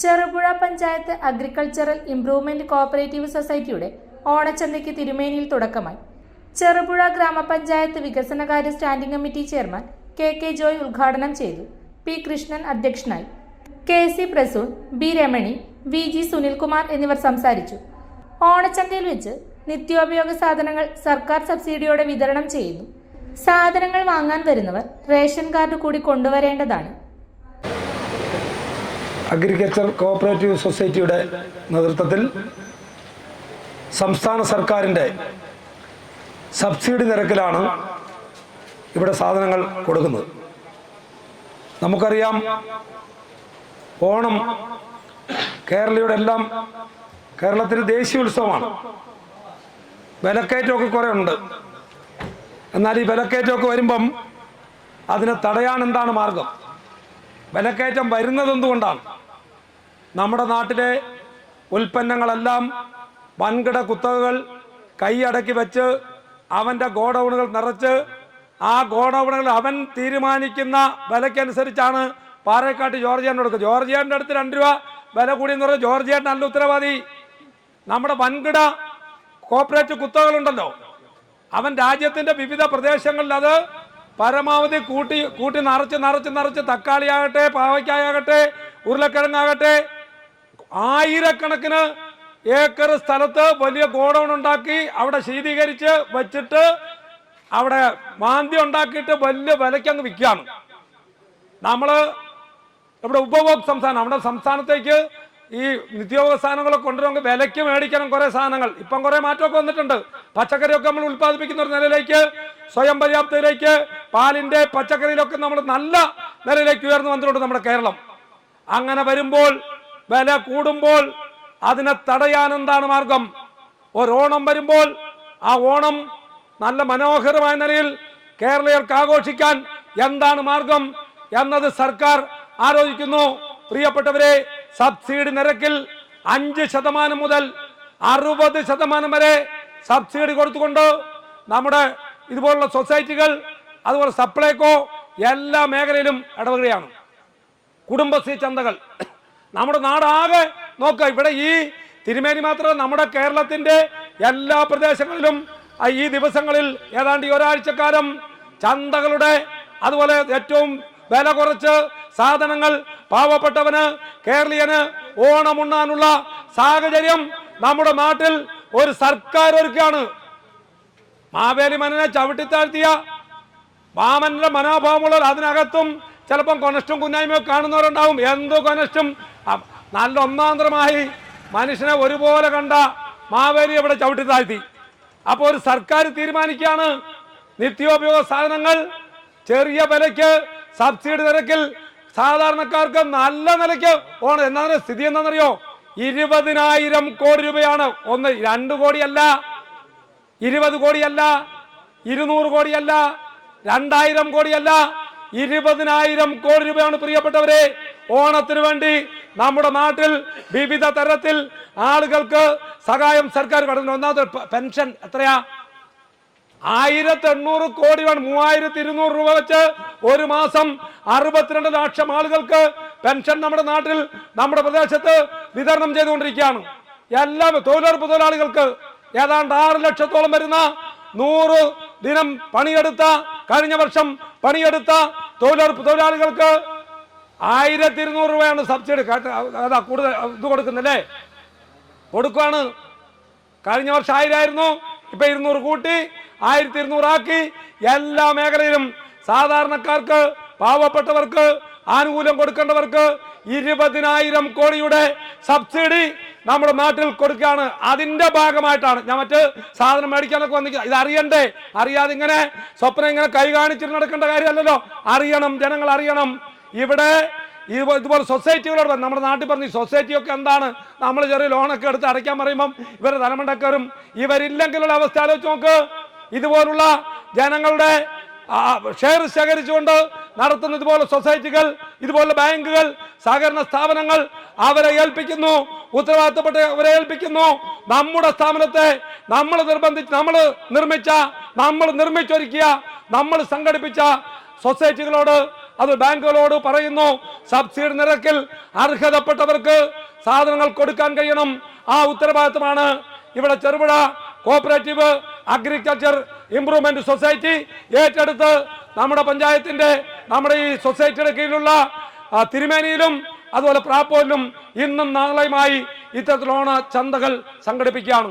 Cherupuzha panchayat agricultural improvement cooperative സൊസൈറ്റിയുടെ ഓണച്ചന്തയ്ക്ക് തിരുമേനിയിൽ തുടക്കമായി. ചെറുപുഴ ഗ്രാമപഞ്ചായത്ത് വികസനകാര്യ standing committee chairman K K Joy ഉദ്ഘാടനം ചെയ്തു. പി കൃഷ്ണൻ അധ്യക്ഷനായി. K C Prasoon B Ramani V G Sunilkumar എന്നിവർ സംസാരിച്ചു. ഓണച്ചന്തയിൽ വെച്ച് നിത്യോപയോഗ സാധനങ്ങൾ സർക്കാർ സബ്സിഡിയോടെ വിതരണം ചെയ്യുന്നു. സാധനങ്ങൾ വാങ്ങാൻ വരുന്നവർ റേഷൻ കാർഡ് കൂടി കൊണ്ടുവരേണ്ടതാണ്. അഗ്രികൾച്ചർ കോഓപ്പറേറ്റീവ് സൊസൈറ്റിയുടെ നേതൃത്വത്തിൽ സംസ്ഥാന സർക്കാരിന്റെ സബ്സിഡി നിരക്കിലാണ് ഇവിടെ സാധനങ്ങൾ കൊടുക്കുന്നത്. നമുക്കറിയാം ഓണം കേരളയുടെ എല്ലാം കേരളത്തിന് ദേശീയ ഉത്സവമാണ്. വിലക്കയറ്റമൊക്കെ കുറേ ഉണ്ട്. എന്നാൽ ഈ വിലക്കയറ്റമൊക്കെ വരുമ്പം അതിനെ തടയാൻ എന്താണ് മാർഗം? വിലക്കയറ്റം വരുന്നത് എന്തുകൊണ്ടാണ് നമ്മുടെ നാട്ടിലെ ഉൽപ്പന്നങ്ങളെല്ലാം വൻകിട കുത്തകകൾ കൈയടക്കി വെച്ച് അവന്റെ ഗോഡൗണുകൾ നിറച്ച് ആ ഗോഡൗണുകൾ അവൻ തീരുമാനിക്കുന്ന വിലയ്ക്കനുസരിച്ചാണ് പാറേക്കാട്ട് ജോർജിയാൻ കൊടുക്കുക. ജോർജിയാന്റെ അടുത്ത് രണ്ട് രൂപ വില കൂടി എന്ന് പറഞ്ഞാൽ ജോർജിയാൻ നല്ല ഉത്തരവാദി. നമ്മുടെ വൻകിട കോപ്പറേറ്റ് കുത്തകളുണ്ടല്ലോ അവൻ രാജ്യത്തിന്റെ വിവിധ പ്രദേശങ്ങളിൽ അത് പരമാവധി കൂട്ടി കൂട്ടി നിറച്ച് നിറച്ച് നിറച്ച് തക്കാളിയാകട്ടെ പാവയ്ക്കായാകട്ടെ ഉരുളക്കിഴങ്ങാകട്ടെ ആയിരക്കണക്കിന് ഏക്കർ സ്ഥലത്ത് വലിയ ഗോഡൗൺ ഉണ്ടാക്കി അവിടെ ശീതീകരിച്ച് വെച്ചിട്ട് അവിടെ മാന്തി ഉണ്ടാക്കിയിട്ട് വലിയ വിലയ്ക്ക് അങ്ങ് വിൽക്കുകയാണ്. നമ്മൾ ഇവിടെ ഉപഭോക്തൃ സംസ്ഥാനം നമ്മുടെ സംസ്ഥാനത്തേക്ക് ഈ നിത്യോപയോഗ സാധനങ്ങളൊക്കെ കൊണ്ടുവരുമ്പോൾ വിലയ്ക്ക് മേടിക്കണം കുറേ സാധനങ്ങൾ. ഇപ്പം കുറേ മാറ്റമൊക്കെ വന്നിട്ടുണ്ട്. പച്ചക്കറിയൊക്കെ നമ്മൾ ഉൽപ്പാദിപ്പിക്കുന്ന ഒരു നിലയിലേക്ക് സ്വയം പര്യാപ്തയിലേക്ക് പാലിന്റെ പച്ചക്കറിയിലൊക്കെ നമ്മൾ നല്ല നിലയിലേക്ക് ഉയർന്നു വന്നിട്ടുണ്ട് നമ്മുടെ കേരളം. അങ്ങനെ വരുമ്പോൾ വില കൂടുമ്പോൾ അതിനെ തടയാൻ എന്താണ് മാർഗം? ഒരോണം വരുമ്പോൾ ആ ഓണം നല്ല മനോഹരമായ നിലയിൽ കേരളീയർക്ക് ആഘോഷിക്കാൻ എന്താണ് മാർഗം എന്നത് സർക്കാർ ആലോചിക്കുന്നു. പ്രിയപ്പെട്ടവരെ സബ്സിഡി നിരക്കിൽ അഞ്ച് ശതമാനം മുതൽ അറുപത് ശതമാനം വരെ സബ്സിഡി കൊടുത്തുകൊണ്ട് നമ്മുടെ ഇതുപോലുള്ള സൊസൈറ്റികൾ അതുപോലെ സപ്ലൈകോ എല്ലാ മേഖലയിലും ഇടപെടുകയാണ് കുടുംബശ്രീ ചന്തകൾ നമ്മുടെ നാടാകെ നോക്കുക ഇവിടെ ഈ തിരുമേനി മാത്രമല്ല നമ്മുടെ കേരളത്തിന്റെ എല്ലാ പ്രദേശങ്ങളിലും ഈ ദിവസങ്ങളിൽ ഏതാണ്ട് ഈ ഒരാഴ്ചക്കാലം ചന്തകളുടെ അതുപോലെ ഏറ്റവും വില കുറച്ച് സാധനങ്ങൾ പാവപ്പെട്ടവന് കേരളീയന് ഓണമുണ്ണാനുള്ള സാഹചര്യം നമ്മുടെ നാട്ടിൽ ഒരു സർക്കാർ ഒരുക്കുകയാണ് മാവേലി മനനെ ചവിട്ടിത്താഴ്ത്തിയ വാമന്റെ മനോഭാവമുള്ളവർ അതിനകത്തും ചിലപ്പം കൊനഷ്ടം കുന്നായ്മയും കാണുന്നവരുണ്ടാവും. എന്തോ കൊനഷ്ടം? നല്ല ഒന്നാന്തരമായി മനുഷ്യനെ ഒരുപോലെ കണ്ട മാവേലി ഇവിടെ ചവിട്ടി താഴ്ത്തി. അപ്പോൾ ഒരു സർക്കാർ തീരുമാനിക്കുകയാണ് നിത്യോപയോഗ സാധനങ്ങൾ ചെറിയ വിലയ്ക്ക് സബ്സിഡി നിരക്കിൽ സാധാരണക്കാർക്ക് നല്ല നിലയ്ക്ക് ഓണം. എന്താണ് സ്ഥിതി എന്താണെന്നറിയോ? ഇരുപതിനായിരം കോടി രൂപയാണ്. ഒന്ന് രണ്ട് കോടിയല്ല ഇരുപത് കോടിയല്ല ഇരുന്നൂറ് കോടിയല്ല രണ്ടായിരം കോടിയല്ല ഇരുപതിനായിരം കോടി രൂപയാണ് പ്രിയപ്പെട്ടവരെ ഓണത്തിന് വേണ്ടി നമ്മുടെ നാട്ടിൽ വിവിധ തരത്തിൽ ആളുകൾക്ക് സഹായം സർക്കാർ കടന്നു. ഒന്നാമത് പെൻഷൻ എത്രയാ? ആയിരത്തി എണ്ണൂറ് കോടി വേണം. മൂവായിരത്തി ഇരുന്നൂറ് രൂപ വെച്ച് ഒരു മാസം അറുപത്തിരണ്ട് ലക്ഷം ആളുകൾക്ക് പെൻഷൻ നമ്മുടെ നാട്ടിൽ നമ്മുടെ പ്രദേശത്ത് വിതരണം ചെയ്തുകൊണ്ടിരിക്കുകയാണ്. എല്ലാം തൊഴിലുറപ്പ് തൊഴിലാളികൾക്ക് ഏതാണ്ട് ആറ് ലക്ഷത്തോളം വരുന്ന നൂറ് ദിനം പണിയെടുത്ത കഴിഞ്ഞ വർഷം പണിയെടുത്ത തൊഴിലുറപ്പ് തൊഴിലാളികൾക്ക് ആയിരത്തി ഇരുന്നൂറ് രൂപയാണ് സബ്സിഡി. അതാ കൂടുതൽ ഇത് കൊടുക്കുന്നല്ലേ? കൊടുക്കുകയാണ് കഴിഞ്ഞ വർഷം ആയിരമായിരുന്നു ഇപ്പൊ ഇരുന്നൂറ് കൂട്ടി ആയിരത്തി ഇരുന്നൂറാക്കി എല്ലാ മേഖലയിലും സാധാരണക്കാർക്ക് പാവപ്പെട്ടവർക്ക് ആനുകൂല്യം കൊടുക്കേണ്ടവർക്ക് ഇരുപതിനായിരം കോടിയുടെ സബ്സിഡി നമ്മുടെ നാട്ടിൽ കൊടുക്കുകയാണ്. അതിന്റെ ഭാഗമായിട്ടാണ്. ഞാൻ മറ്റ് സാധനം മേടിക്കാനൊക്കെ വന്നിരിക്കുക ഇത് അറിയണ്ടേ? അറിയാതെ ഇങ്ങനെ സ്വപ്നം ഇങ്ങനെ കൈ കാണിച്ചിട്ട് നടക്കേണ്ട കാര്യമല്ലല്ലോ. അറിയണം. ജനങ്ങൾ അറിയണം. ഇവിടെ ഇതുപോലെ സൊസൈറ്റികളോട് നമ്മുടെ നാട്ടിൽ പറഞ്ഞു സൊസൈറ്റിയൊക്കെ എന്താണ്? നമ്മൾ ചെറിയ ലോണൊക്കെ എടുത്ത് അടയ്ക്കാൻ പറയുമ്പം ഇവരെ തലമണ്ടക്കറും ഇവരില്ലെങ്കിലുള്ള അവസ്ഥ ആലോചിച്ച് നോക്ക്. ഇതുപോലുള്ള ജനങ്ങളുടെ ഷെയർ ശേഖരിച്ചുകൊണ്ട് നടത്തുന്ന ഇതുപോലെ സൊസൈറ്റികൾ ഇതുപോലുള്ള ബാങ്കുകൾ സഹകരണ സ്ഥാപനങ്ങൾ അവരെ ഏൽപ്പിക്കുന്നു ഉത്തരവാദിത്തപ്പെട്ട അവരെ ഏൽപ്പിക്കുന്നു. നമ്മുടെ സ്ഥാപനത്തെ നമ്മൾ നിർബന്ധിച്ച് നമ്മൾ നിർമ്മിച്ച നമ്മൾ നിർമ്മിച്ചൊരുക്കിയ നമ്മൾ സംഘടിപ്പിച്ച സൊസൈറ്റികളോട് അത് ബാങ്കുകളോട് പറയുന്നു സബ്സിഡി നിരക്കിൽ അർഹതപ്പെട്ടവർക്ക് സാധനങ്ങൾ കൊടുക്കാൻ കഴിയണം. ആ ഉത്തരവാദിത്തമാണ് ഇവിടെ Cherupuzha cooperative agriculture improvement society ഏറ്റെടുത്ത് നമ്മുടെ പഞ്ചായത്തിന്റെ നമ്മുടെ ഈ സൊസൈറ്റിയുടെ കീഴിലുള്ള തിരുമേനിയിലും അതുപോലെ പ്രാപ്പോയിലും ഇന്നും നാളെയുമായി ഇത്തരത്തിലുള്ള ഓണ ചന്തകൾ സംഘടിപ്പിക്കുകയാണ്.